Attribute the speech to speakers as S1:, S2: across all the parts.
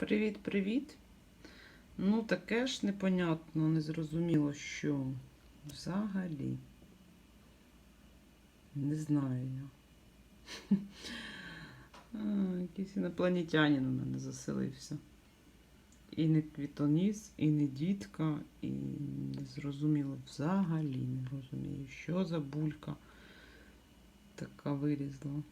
S1: Привіт-привіт. Ну, таке ж непонятно, незрозуміло, що взагалі. Не знаю я. Якийсь інопланетянин у мене заселився. І не квітоніс, і не дітка, і не зрозуміло взагалі не розумію, що за булька така вирізла.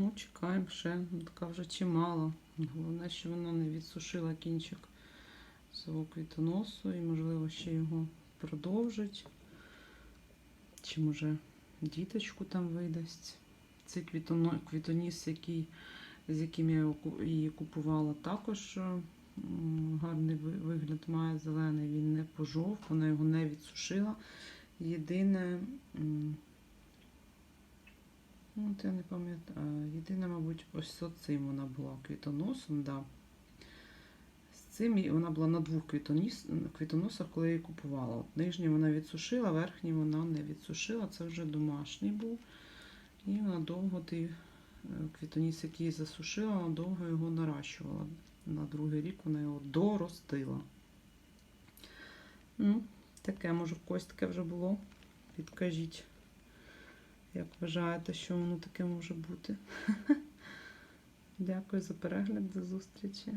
S1: Ну, чекаємо ще. Така вже чимало. Головне, що вона не відсушила кінчик свого квітоносу і, можливо, ще його продовжить. Чи може діточку там видасть. Цей квітоніс, який, з яким я її купувала, також е, гарний вигляд має зелений. Він не пожовк, вона його не відсушила. Єдине. Ну, от я не пам'ятаю. Єдине, мабуть, ось цим вона була квітоносом, да. З цим вона була на двох квітоносах, коли я її купувала. От нижній вона відсушила, верхній вона не відсушила. Це вже домашній був. І вона довго той е, квітоніс, який засушила, вона довго його наращувала. На другий рік вона його доростила. Ну, таке, може, в когось таке вже було. Підкажіть. Як вважаєте, що воно таке може бути? Дякую за перегляд, до зустрічі.